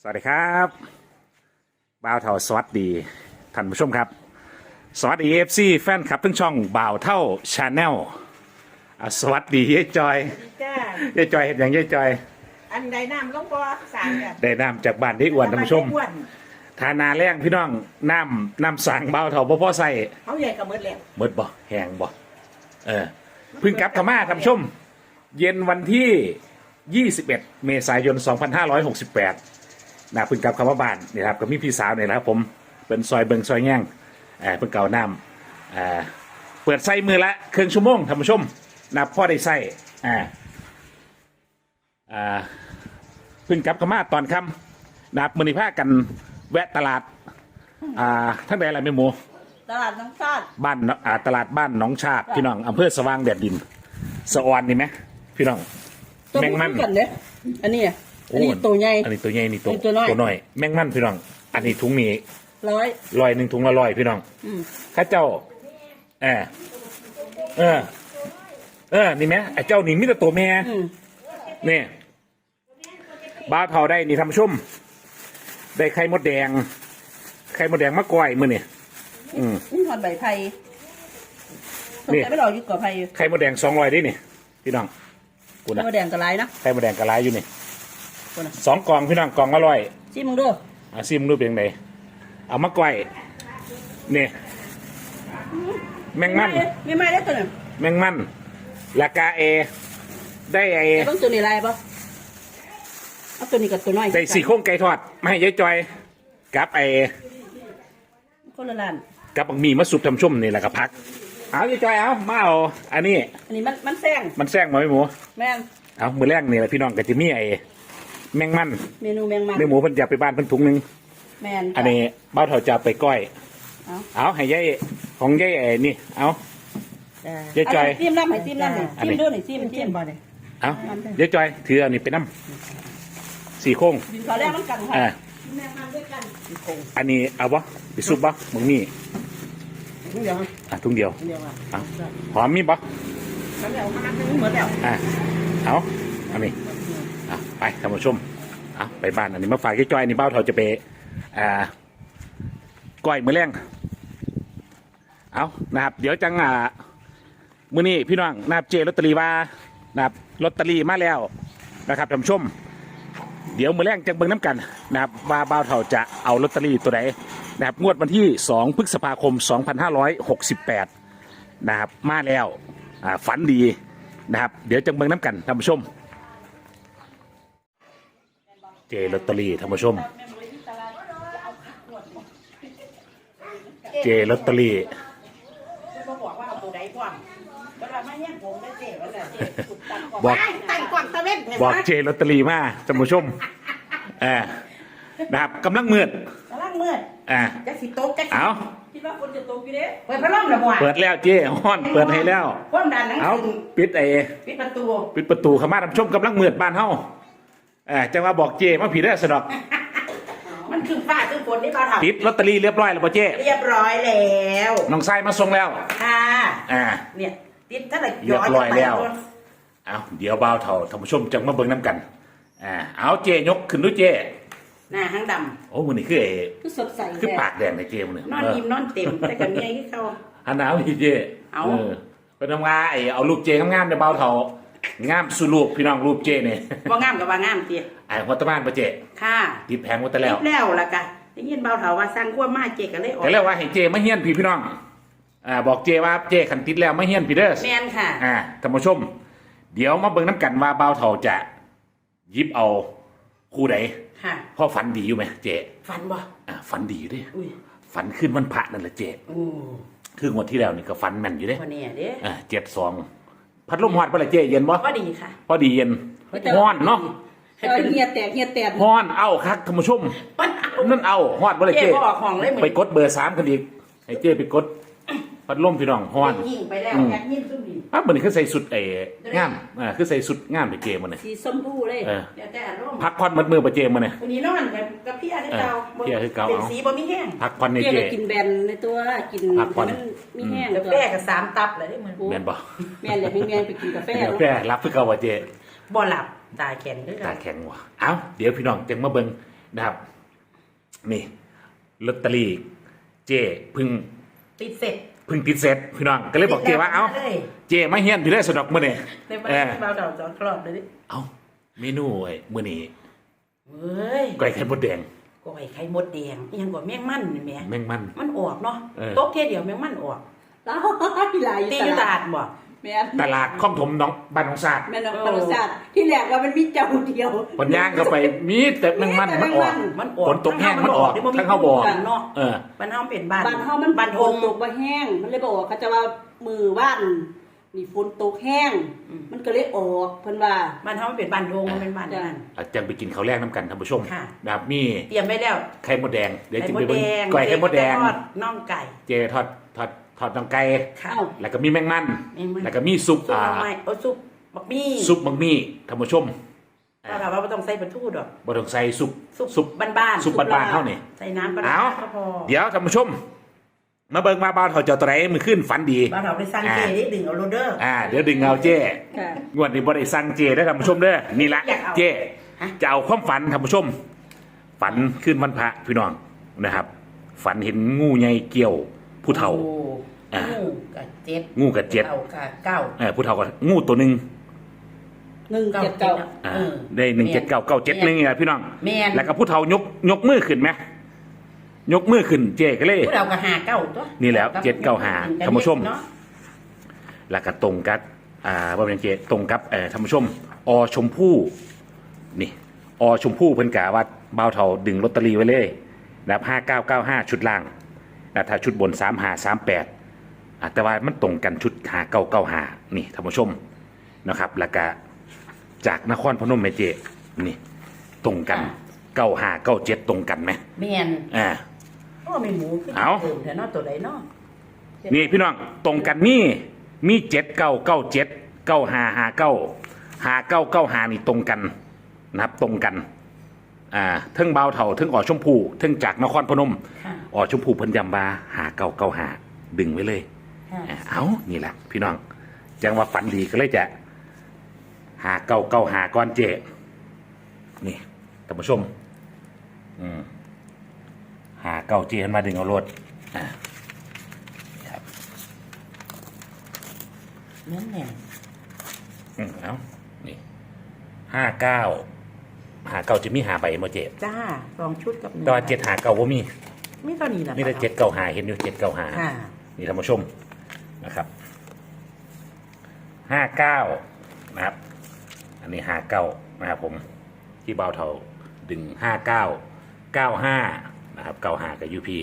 สวัสดีครับบ่าวเท่าสวัสดีท่านผู้ชมครับ สวัสดีเอฟซีแฟนคลับทั้งช่องบ่าวเท่าชาแนลสวัสดียายจอยจ้ายายจอยเห็นอย่างยายจอย อันใดน้ำลงบ่สางกันได้น้ำจากบ้านได้อ้วนท่านผู้ชมอ้วนทานาแรงพี่น้องน้ำน้ำสั่งบ่าวเท่าพ่อพ่อใส่เขาใหญ่กับมืดแล้วเมดบ่แห้งบ่เออเพึ่งกลับธรรมาท่านผู้ชม เย็นวันที่ 21 เมษายน 2568 นะเพึ่งกลับคำว่าบ้านนี่ครับก็มีพี่สาวเนี่ยนะครับผมเป็นซอยเบิงซอยแง่งเออเพิ่งเก่าน้ำเออเปิดใส่มือละครึ่งชั่วโมงท่านผู้ชมนะพ่อได้ใส่อ่าอ่าเพึ่งกลับคำมาตอนค่ำนะครับมือนิพากันแวะตลาดอ่าทั้งใดอะไรไม่หมู ตลาดน้ำชาติบ้านเนาะอ่าตลาดบ้านหนองชาติพี่น้องอำเภอสว่างแดดดินสะออนนี่ไหมพี่น้องตัวแมงมันผู้กันเด้ออันนี้อะ อันนี้โตัวใหญ่อันนี้ตัวใหญ่นี่ตัวอันนี้ตัวน้อย ตัวน้อย แมงมันพี่น้อง อันนี้ถุงนี้ร้อยลอยหนึ่งถุงละลอยพี่น้อง อืมข้าเจ้าเออเออ เออ นี่ไหมไอ้เจ้านี่มิตรตัวแม่ อืมนี่บ้าวเผาได้นี่ทำชุ่ม ได้ไข่มดแดง ไข่มดแดงมะกอยมือนี่อืม นี่หอดใบไผ่สงนี่ สัยไม่รออยู่กับไผ่อยู่ไข่มดแดงสองร้อยดินี่พี่น้องกูนะ ตัวแดงกระไรนะไข่มดแดงกระไรอยู่นี่ตัวน่ะ สองกล่องพี่น้องกล่องละร้อยชิมมึงดูอาซิมรูปเป็นไงเอามาก้อยนี่แมงมันไม่ไม่ได้ตัวหนึ่งแมงมันราคาเอ ได้ไอแต่ต้องตัวนี้ลายปะเอาตัวนี้กับตัวน้อยได้สี่โครงไก่ทอดมาให้ยายจอย กับไอคนละล้านกับบักหมี่มาสุกทำชุ่มนี่แหละกับพักเอายายจอยเอามาเอาอันนี้ อันนี้มันมันแซงมันแซงมาไม่หมูแม่งเอามือแรกนี่แหละพี่น้องกับจิมี่ไอ แมงมันเมนูแมงมันเนื้อหมูเพิ่นจะไปบ้านเพิ่นถุงหนึงแมนอันนี้เบ้าเถาจะเอาไปก้อย เอาเอาให้ยายของยายไอนี่เอาเจ๊จอยเาจิ้มน้ำให้จิ้มน้ำหน่อยอันนี้ จิ้มด้วยหน่อยจิ้มจิ้มบ่เนี่ยเอายายจอยถืออันนี้ไปน้ำสี่โค้งกินข้าวแรกมันกันค่ะอ่าแมงมันด้วยกันคงอันนี้เอาบ่ไปซุปบ่มึงนี่เดี๋ยวอะถุงเดียวเดี๋ยวอะเอาหอมมีบ่แล้วเดี๋ยวมันนึงหมดแล้วอะเอาอันนี้ อะไปท่านผู้ชมเอาไปบ้านอันนี้มาฝากยายจอยอันนี่เบ้าเถาจะไปอ่าก้อยมือแรงเอานะครับ เดี๋ยวจังอ่ามือนี้พี่น้องนะครับเจลอตเตอรี่ว่านะครับลอตเตอรี่มาแล้วนะครับท่านผู้ชม เดี๋ยวมือแรงจังเบิ่งน้ำกันนะครับว่าบ่าวเถาจะเอาลอตเตอรี่ตัวไหนนะครับงวดวันที่ 2 พฤษภาคม 2568 นะครับ มาแล้วฝันดีนะครับ เดี๋ยวจังเบิ่งน้ำกันท่านผู้ชม เจลอตเตอรี่ท่านผู้ชม เจลอตเตอรี่ก็บอกว่าเอาตัวใดกว้างก็ว่าไม่แย่งผมได้เจ๊ว่าแต่เจ๊สุดตังบอกตั้งกว้างตะเว้นเห็นบอกไหมเจลอตเตอรี่มาท่านผู้ชมเออนะครับกำลังมืดกำลังมืดอ่าจะสิโต๊ะจะสิเอาคิดว่าคนจะโต๊ะกี่เด้เปิดพัดลมระบ่เปิดแล้วเจ้ฮ้อนเปิดให้แล้วความดันหนังเอาสือปิดไอ้ปิดประตู ปิดประตูเข้ามาท่านผู้ชมกำลังมืดบ้านเฮาเออจังว่าบอกเจมาผีได้อสะดอกมันคือฟ้าคือฝนนี่บ้านเราติดลอตเตอรี่เรียบร้อยแล้วป่ะเจเรียบร้อยแล้วน้องไส้มาส่งแล้วค่ะอ่า เนี่ยติดเท่าไหร่เรียบร้อยแล้ว เอาเดี๋ยวบ่าวเถ่าท่านผู้ชมจังมาเบิ่งน้ำกันอ่าเอาเจยกขึ้นด้วยเจหน้าห้างดโอ้มือนี่คือไอ้ำคือสดใสคือแท้ปากแดงในเจมันเนี่ยนอนอิ่มนอนเต็มแต่กับเมียที่เขา อันหนาวพี่เจเอา เป็นทำงานไอ้เอารูปเจงามๆในบ่าวเถ่า งามสุรูปพี่น้องรูปเจเนี่ยว่างามกับว่างามเตี้ยไอ้หัวตะบ้านปะเจค่ะติดแพงหัวตะแล้วรีบแล้วล่ะกะได้ยินเบาเถาว่าสร้างขั้วมาเจก็เลยออกแต่แล้วว่าให้เจมาเฮียนพี่พี่น้องอ่าบอกเจว่าเจขันติดแล้วมาเฮียนพี่เด้อแมนค่ะอ่าท่านผู้ชม เดี๋ยวมาเบิ่งน้ำกันว่าบ่าวเถ่าจะหยิบเอาคู่ใดค่ะพ่อฝันดีอยู่ไหมเจฟันบ่อ่าฝันดีอยู่เดิอุ้ยฝันขึ้นวันพระนั่นแหละเจโอ้คืองวดที่แล้วนี่ก็ฝันแม่นอยู่เด้วันนี้เด้อ่าเจ็ดสอง พัดลมฮอดบ่ละเจเย็นบ่ก็ดีค่ะ พอดีเย็นฮ้อนเนาะเออเฮียแตกเฮียแตกฮ้อนเอ้าคักท่านผู้ชมมันนั่นเอาฮอดบ่ละเจเจ๊บ่ออกห้องเลยเหมือนไปกดเบอร์สามกันอีกให้เจไปกด พัดลมพี่น้องฮ้อน ยิงไปแล้วอืมแยกยิงซุ่มดีอะมันคือใส่สุดไอ้งามอ่าคือใส่สุดงามไปเจมันน่ะสีส้มพูเลยเออ เดี๋ยวแต่อารมณ์พักผ่อนมัดมือไปเจมันน่ะวันนี้นอนกับกับพี่อาที่เก่าเออพี่อาที่เก่าเป็นเอา สีบ่มีแห้งพักผ่อนในเจ๊เจก็กินแบนในตัวกินพักผ่อนให้มันมีแห้งแล้วตัวแป้กับสามตับเลยได้เหมือนแม่นบ่แม่นอยากมีแม่นไปกินกาแฟเดี๋ยวเนาะ แปรรับคือเก่าว่าเจ บ่หลับตาแข็งด้วยกัตาน แข็งว่ะเอ้า เดี๋ยวพี่น้องจังมาเบิ่งนะครับ นี่ลอตเตอรี่เจพึ่งติดเสร็จ พึ่งติดเสร็จพี่น้องก็เลยบอกเจว่าเอ้าเลยเจมาเฮียนพี่ได้สนอกมื้อนี้ในบ้าเออนเบาดอกจอดกรอบเลยดิเอ้าเมนูไอ้มื้อนี้เฮ้ยก้อยไข่มดแดงก้อยไข่มดแดงอิหยังกว่าแมงมันนี่แหม่แม่งมัน มันออกเนาะเออ โต๊ะเทียเดียวแมงมันออกหลายหลายตีอยู่ตลาดบ่ แม่นตลาดข้องถมน้องบ้านของศาสตร์แม่นปรสาทที่แรกว่ามันมีเจ้าเดียว ปัญญางก็ไปมีแต่แม่งมันมันออก มันออกฝนตกแห้งมันออกที่บ่มีทั้งเขาบอกเนาะเออ บ้านเฮาเป็นบ้านบ้านเฮามันบ้านทง ตกบ่แห้ง มันเลยบอกว่าเขาจะว่ามือบ้านนี่ฝนตกแห้ง อืม มันก็เลยออกเพิ่นว่า บ้านเฮามันเป็นบ้านทงมันเป็นบ้านนั่น อาจารย์ไปกินข้าวแรกน้ำกันท่านผู้ชมค่ะ นะครับมีเตรียมไว้แล้วไข่มดแดงเดี๋ยวไข่จะมไปดเบิ่แดงงก้อยไข่มดแดง ทอดน่องไก่ เจทอดทอด ทอดน้ำไก่ค่ะเอ้าแล้วก็มีแมงมัน แมงมัน แล้วก็มีซุปซุปอ่าหน่อไม้เอาซุปบักมี่ซุปมังมี่ท่านผู้ชมถ้าเราว่าบ่ต้องใส่ปลาทูดอกบ่ต้องใส่ซุปซุป ซุปบ้านๆซุปบ้านๆเท่านี่ ใส่น้ำปลาเอาร้าก็พอเดี๋ยวท่านผู้ชม มาเบิ่งมาบ้านเขาเจ้าตะไรมือขึ้นฝันดี บ้านเราไปสั่งเจได้ดึงเอาโรเดอร์ อ่า เดี๋ยวดึงเอาเจ้ค่ะ งวดนี้บ่ได้สั่งเจได้อท่านผู้ชมเด้อนี่ละอยากเอาเจ้ฮะ จะเอาความฝันท่านผู้ชม ฝันขึ้นวันพระพี่น้องนะครับ ฝันเห็นงูใหญ่เกี่ยว ผู้เฒ่าโอ้อ่า งูกับเจ็ดงูกับเจ็ดเก้ากับเก้าเออผู้เฒ่าก็งูตัวหนึ่งหนึ่งเจ็ดเก้าอ่าออได้หนึ่งเจ็ดเก้าเก้าเจ็ดหนึ่งนี่แหละพี่น้อง แม่นแล้วก็ผู้เฒ่ายกยกมือขึ้นไหมยกมือขึ้นเจ๊ก็เลย ผู้เราก็หาเก้าตัวนี่แหล้วเจ็ดเก้าหาท่านผู้ชม เนาะแล้วก็ตรงกับอ่าว่าเป็นเจตรงกับเอ่อท่านผู้ชม อชมพู่นี่ อชมพู่เพิ่นกะว่าเบาวเทาดึงลอตเตอรี่ไว้เลยนะครับห้าเก้าเก้าห้าชุดล่าง นะถ้าชุดบนสามหาสามแปดแต่ว่ามันตรงกันชุดหาเก้าเก้าหานี่ท่านผู้ชมนะครับ แล้วก็จากนครพนมแม่เจนี่ ตรงกันเก้าหาเก้าเจ็ดตรงกันไหมแม่นอ่าโอ้ไม่หมูขึ้นเอาเติมแต่เนาะตัวใดเนาะนี่พี่น้องตรงกันมีมีเจ็ดเก้าเก้าเจ็ดเก้าหาหาเก้าหาเก้าเก้าหานี่ตรงกันนะครับตรงกัน อ่าเทิงเบาวเท่าเทิงอ่อชมพูเทิงจากนครพนมค่ะอ่อชมพูเพิ่นยำบาหาเก้าเก้าหาดึงไว้เลยค่ะอ่าเอานี่แหละพี่น้องจังว่าฝันดีก็เลยจะหาเก้าเก้าหาก้อนเจนี่ท่านผู้ชมอืมหาเก้าเจขึ้นมาดึงเอารถอ่าแม่นแม่นอืมเอานี่ห้าเก้า หาเก้าจะมีหาใบโมเจ็ดจ้าสองชุดกับหนึ่งแต่ว่าเจ็ดหาเก้าว่ามีไม่เท่านี้นะมีแต่เจ็ดเก้าหาเห็นอยู่เจ็ดเก้าหาค่ะนี่ท่านผู้ชมนะครับห้าเก้านะครับ อันนี้ห้าเก้านะครับผมที่เบาเท่าดึงห้าเก้าเก้าห้านะครับเก้าหากับยูพี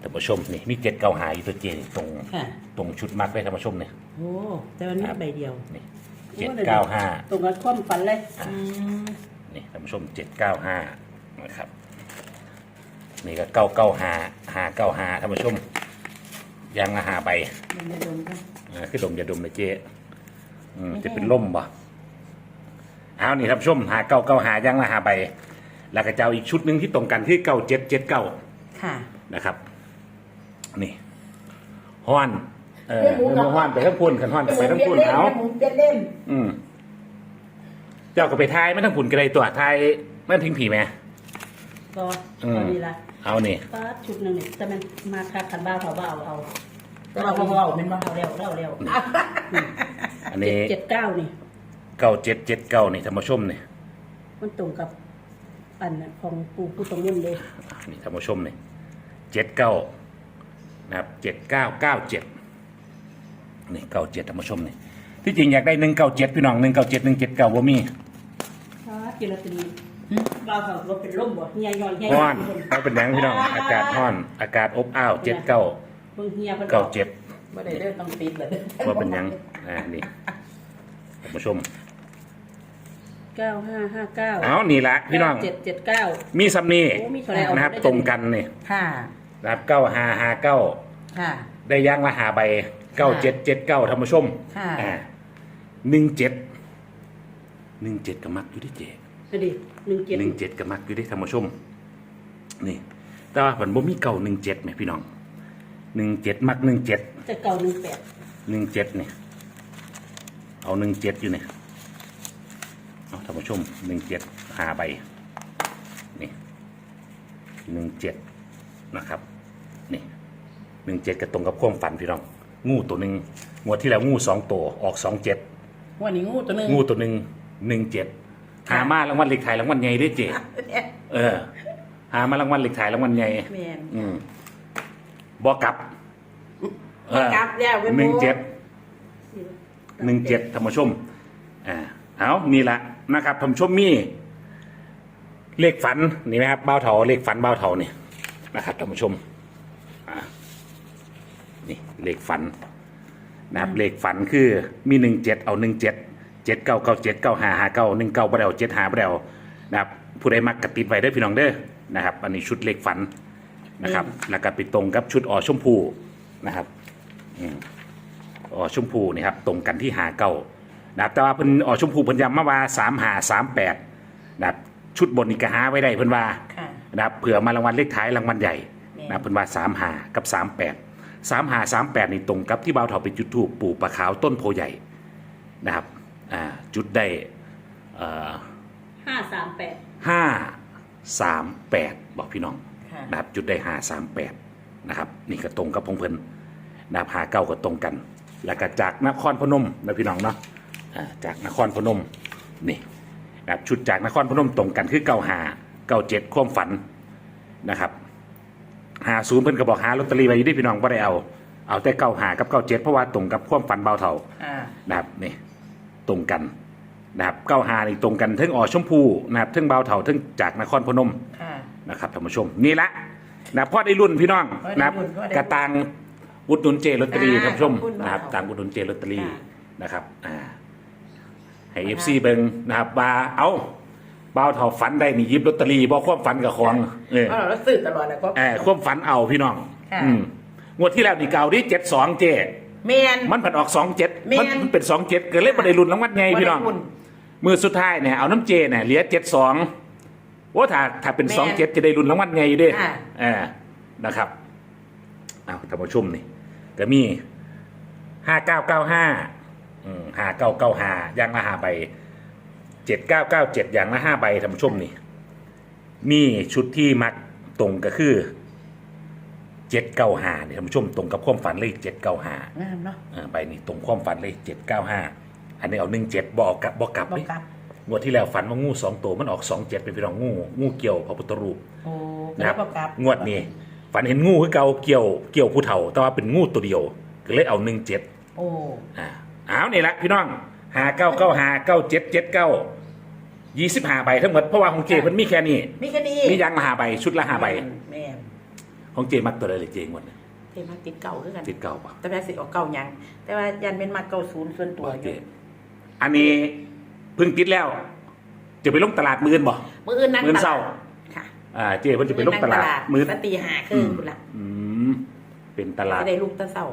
ท่านผู้ชมนี่มีเจ็ดเก้าหาอยู่ตัวเจนตรงค่ะตรงชุดมัดไว้ท่านผู้ชมเนี่ยโอ้แต่วันนี้ใบเดียวนี่เจ็ดเก้าห้าตรงกับความฝันเลย อืม นี่ท่านผู้ชมเจ็ดเก้าห้านะครับนี่ก็เก้าเก้าห้าห้าเก้าห้าท่านผู้ชมยางละหาใบมันจะโดนกันอ่าคือดมอย่าดมนะเจ๊อืมจะเป็นล่มบ่เอานี่ท่านผู้ชมหาเก้าเก้าหายางละหาใบแล้วก็จะเอาอีกชุดหนึ่งที่ตรงกันที่เก้าเจ็ดเจ็ดเก้าค่ะนะครับ นี่ห้อน เออมันห้อนไปทั้งพุ่นขันห้อนไปทั้งพุ่นเอา หมูเจ็ดเล่มอืม เจ้าก็ไปทายไม่ทั้งพุ่นก็ได้ตัวทายไม่ทิ้งผีไหมก็อืม พอดีละเอานี่ป้าดชุดหนึ่งนี่แต่มันมาคาคันบ้าเขาบ้าเอาเอาแต่เราเบาๆเป็นว่าเราเร็วเราเร็วอันนี้เจ็ดเก้านี่ เก้าเจ็ดเจ็ดเก้านี่ท่านผู้ชมนี่มันตรงกับอันนั้นของปู่ผู้ตรงนุ่นเลยนี่ท่านผู้ชมนี่เจ็ดเก้านะครับเจ็ดเก้าเก้าเจ็ดนี่เก้าเจ็ดท่านผู้ชมนี่ที่จริงอยากได้หนึ่งเก้าเจ็ดพี่น้องหนึ่งเก้าเจ็ดหนึ่งเจ็ดเก้าบ่มีป้าด กินแล้วเป็นบ้าเขาก็เป็นร่มบ่เฮียย่อยเฮียห้อนเขาเป็นหยังพี่น้อง อากาศห้อน อากาศอบอ้าวเจ็ดเก้าเบิ่งเฮียเป็นเก้าเจ็ดไม่ได้เด้อต้องปิดเลยว่าเป็นหยังอ่านี่ท่านผู้ชมเก้าห้าห้าเก้าเอานี่ละพี่น้องเจ็ดเจ็ดเก้ามีซัมนี่โอ้มีเท่าไหร่เอานะครับได้ตรงกันนี่ค่ะนะครับเก้าห้าห้าเก้าค่ะ ได้ย่างละหาใบเก้าเจ็ดเจ็ดเก้าท่านผู้ชมค่ะอ่าหนึ่งเจ็ดหนึ่งเจ็ดกับมักอยู่ที่เจ็ด ดูดิหนึ่งเจ็ดหนึ่งเจ็ดกับมักอยู่ที่ท่านผู้ชม นี่ แต่ว่าผมบ่มีเก่าหนึ่งเจ็ดไหมพี่น้องหนึ่งเจ็ดมักหนึ่งเจ็ดจะเก่าหนึ่งแปดหนึ่งเจ็ดเนี่ยเอาหนึ่งเจ็ดอยู่เนี่ยเอาท่านผู้ชมหนึ่งเจ็ดหาใบนี่หนึ่งเจ็ดนะครับนี่หนึ่งเจ็ดก็ตรงกับความฝันพี่น้อง งูตัวหนึ่งงวดที่แล้วงูสองตัวออกสองเจ็ดวันนี้งูตัวหนึงงูตัวหนึ่งหนึ่งเจ็ด หามารางวัลเล็กไทายรางวัลใหญ่ได้เจ็ดเออ หามารางวัลเล็กไทายรางวัลใหญ่แม่นอืมบอกลับบ่กลับแล้วเว้ยหนึ่งเจ็ดสี่หนึ่งเจ็ดธรรมชมอ่าเอานี่ละนะครับธรรมชมมีเลขฝันนี่ไหมครับเบ้าเถาเลขฝันเบ้าเถานี่นะครับธรรมชมอ่านี่เลขฝันนะครับเลขฝันคือมีหนึ่งเจ็ดเอาหนึ่งเจ็ด เจ็ดเก้าเก้าเจ็ดเก้าห้าห้าเก้าหนึ่งเก้าบเดวเจ็ดหาบเดวนะครับผู้ใดมักกระติดไว้เด้อพี่น้องเด้อนะครับอันนี้ชุดเลขฝันนะครับแล้วก็ไปตรงกับชุดออชมพูนะครับอ๋อชมพูนี่ครับตรงกันที่หาเก้านะครับแต่ว่าเพิ่นอ๋อชมพูเพิ่นย้ำมาว่าสามหาสามแปดนะครับชุดบนนี่ก็หาไว้ได้เพิ่นว่า ค่ะ นะครับเผื่อมารางวัลเลขท้ายรางวัลใหญ่แม่ นะครับเพิ่นว่าสามหากับสามแปดสามหาสามแปดนี่ตรงกับที่บ่าวเถาไปจุดทูปปู่ปลาขาวต้นโพใหญ่นะครับ อ่าจุดได้เอ่อห้าสามแปดห้าสามแปดบอกพี่น้องค่ะนะครับจุดได้ห้าสามแปดนะครับนี่ก็ตรงกับพงเพิ่นนะครับหาเก้าก็ตรงกัน แล้วก็จากนครพนมนะพี่น้องเนาะอ่าจากนครพนมนี่นะครับชุดจากนครพนมตรงกันคือเก้าหาเก้าเจ็ดความฝันนะครับหาศูนย์เพิ่นก็บอกหาลอตเตอรี่ไว้อยู่ที่พี่น้องบ่ได้เอาเอาแต่เก้าหากับเก้าเจ็ดเพราะว่าตรงกับความฝันเบาเท่า อ่า นะครับนี่ ตรงกันนะครับเก้าหานี่ตรงกันทั้งออชมพูนะครับทั้งเบาเท่าทั้งจากนครพนมค่ะ นะครับท่านผู้ชมนี่ละนะพ่อได้รุ่นพี่น้องพ่อได้นะครับรุ่นพ่อได้กระตังอุดหนุนเจลอตเตอรี่อ่าท่านผู้ชมขอบคุณมากนะครับค่ะต่างอุดหนุนเจลอตเตอรี่ค่ะ นะครับอ่าให้เอฟซีเบิงนะครับว่าเอาเบาเท่าฝันได้นี่หยิบลอตเตอรี่บอกความฝันกับของเออ เพราะเราสื่อตลอดนะก็ เออความฝันเอาพี่น้องค่ะ อืมงวดที่แล้วนี่เก่าที่เจ็ดสองเจ แมน มันผันออกสองเจ็ดแม่น มันเป็นสองเจ็ดเกิดเล่นบันไดรุ่นรางวัลไงพี่น้อง บ่ได้รุ่นมือสุดท้ายเนี่ยเอาน้ำเจเนี่ยเหลือเจ็ดสองว่าถ้าถ้าเป็นแม่นสองเจ็ดจะได้รุ่นรางวัลไงอยู่เด้ค่ะเออนะครับเอาท่านผู้ชมนี่ก็มีห้าเก้าเก้าห้าห้าเก้าเก้าห้าอย่างละห้าใบเจ็ดเก้าเก้าเจ็ดอย่างละห้าใบท่านผู้ชมนี่มีชุดที่มักตรงก็คือ เจ็ดเก้าห้าเนี่ยท่านผู้ชมตรงกับความฝันเลขเจ็ดเก้าห้างามเนาะเออใบนี้ตรงความฝันเลยเจ็ดเก้าห้าอันนี้เอาหนึ่งเจ็ดบอกกลับบอกกลับบอกเลยกลับงวดที่แล้วฝันว่างูสองตัวมันออกสองเจ็ดเป็นพี่น้องงูงูเกี่ยวพระพุทธรูป โอ้นะครับบอกกลับงวดนี้ฝันเห็นงูคือเก่าเกี่ยวเกี่ยวผู้เฒ่า แต่ว่าเป็นงูตัวเดียวก็เลยเอาหนึ่งเจ็ดโอ้อ่าเอานี่ละพี่น้องหาเก้าเก้าหาเก้าเจ็ดเจ็ดเก้ายี่สิบห้าใบทั้งหมดเพราะว่าของเจมันมีแค่นี้มีแค่นี้มียางละห้าใบชุดละห้าใบ แม่น ของเจมักตัวใดเลยเจงวดนี้เทมาติดเก่าคือกันติดเก่าปะแต่แม่สิออกเก่ายังแต่ว่ายันเป็นมาเก่าศูนย์ส่วนตัวว่าอเจยู่อันนี้เพิ่งติดแล้ว จะไปลงตลาดมือนบ่มื้ออื่นนั่งมื้อตเศร้าลาดค่ะอ่าเจเพิ่นจะไปลงตลาดมื้มืออสตีหาครึ่งพุ่นละอืมเป็นตลาดจะได้ลูกตะเศร้า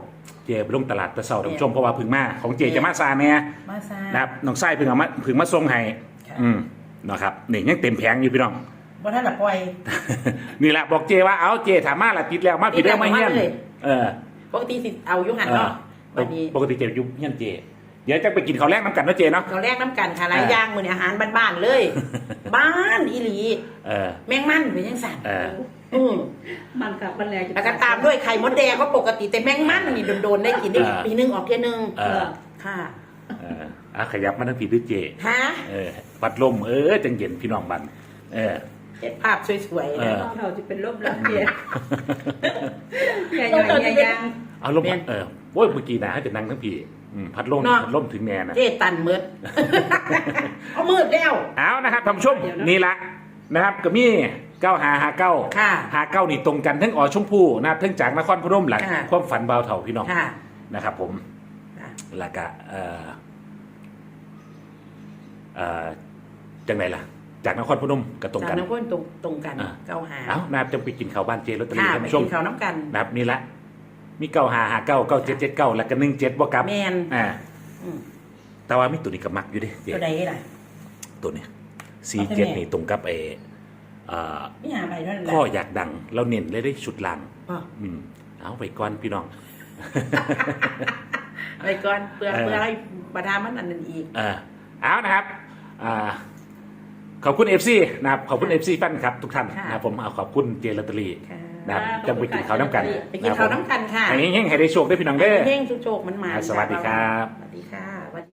เจไปลงตลาดแตะเสาท่านผู้ชมเพราะว่าเพึ่งมาของเจจะมาซาเนี่ยมาซานะครับน้องไส้เพึ่งเอามาเพึ่งมาส่งให้ค่ะอืมนะครับนี่ยังเต็มแผงอยู่พี่น้อง บ่ทันละปล่อย นี่แหละบอกเจว่าเอาเจถามมาละติดแล้วมาผิดเรื่องมาเฮี้ยนติดแล้วมาเลย เออ ปกติสิเอาอยู่หันเออเนาะวันนี้ปกติเจอยู่เฮี้ยนเจ เดี๋ยวจะไปกินข้าวแรกน้ำกันนะเจเนาะ เราแรกน้ำกันค่ะหลายอ่าอย่างมื้อนี้อาหารบ้านๆเลย บ้านอีหลี เออ แมงมันเป็นจังซั่นเออ อืมมันกับมันแรงแล้วก็ตามด้วยไข่มดแดงก็ปกติแต่แมงมันนี่โดนๆได้กินได้อ่าปีหนึงออกเที่ยหนึงเออ ค่ะเอออะขยับมาทั้งผีด้วยเจ ฮะ เออปัดลมเออจังเย็นพี่น้องบันเออ เก็บภาพสวยๆเอนะอเราจะเป็นลมแล้วเพียอย่าหย่อยอย่ายังเอาลมเออโว้ยเมื่อกี้นะจะนั่งทั้งผีอืมพัดลมพัดลมถึงแน่นะเจ๊ตันมืดเอามืดแล้วเอานะครับท่านผู้ชมนี่ละนะครับก็มีเก้าหาหาเก้าค่ะหาเก้านี่ตรงกันทั้งอ๋อชมพูนะครับทั้งจากนครพนมหลังค่ะความฝันเบาเถ่าพี่น้องค่ะนะครับ ผมค่ะแล้วก็เอ่อเอ่อจังไหนล่ะ จากนครพนมก็ตรงจากกันน้ำข้นตรงตรงกันอ่าเก้าหาเอานะครับจะไปกินข้าวบ้านเจลอตเตอรี่ค่ะท่านไปผู้ชกิมนข้าวน้ำกันนะครับนี่ละมีเก้าหาหาเก้าเก้าเจ็ดเจ็ดเก้าแล้วก็หนึ่งเจ็ดบ่กลับแมนอ่าอืมแต่ว่ามีตัวนี้กับมักอยู่เดิเจตัวใดล่ะตัวนี้ซีเอาไปเจ็ดแม่นี่ตรงกับเออเอ่อนี่หาไปเท่านั้นแหละพ่ออยากดัง เราเน้นเลยได้ชุดลังอ๋ออืมเอาไปก่อนพี่น้องไปก่อนเพื่อเออเพื่อให้ประทามันอันนั้นอีก เออเอานะครับ อ่า ขอบคุณเอฟซีนะครับ ขอบคุณเอฟซีแฟนครับทุกท่านค่ะนะครับผมเอาขอบคุณเจลอตเตอรี่ค่ะนะครับจะไปกินข้าวน้ำกันไปกินข้าวน้ำกันค่ะให้เฮงๆให้ได้โชคได้พี่น้องเด้อเพ่งสุโจกมันมาสวัสดีครับสวัสดีค่ะ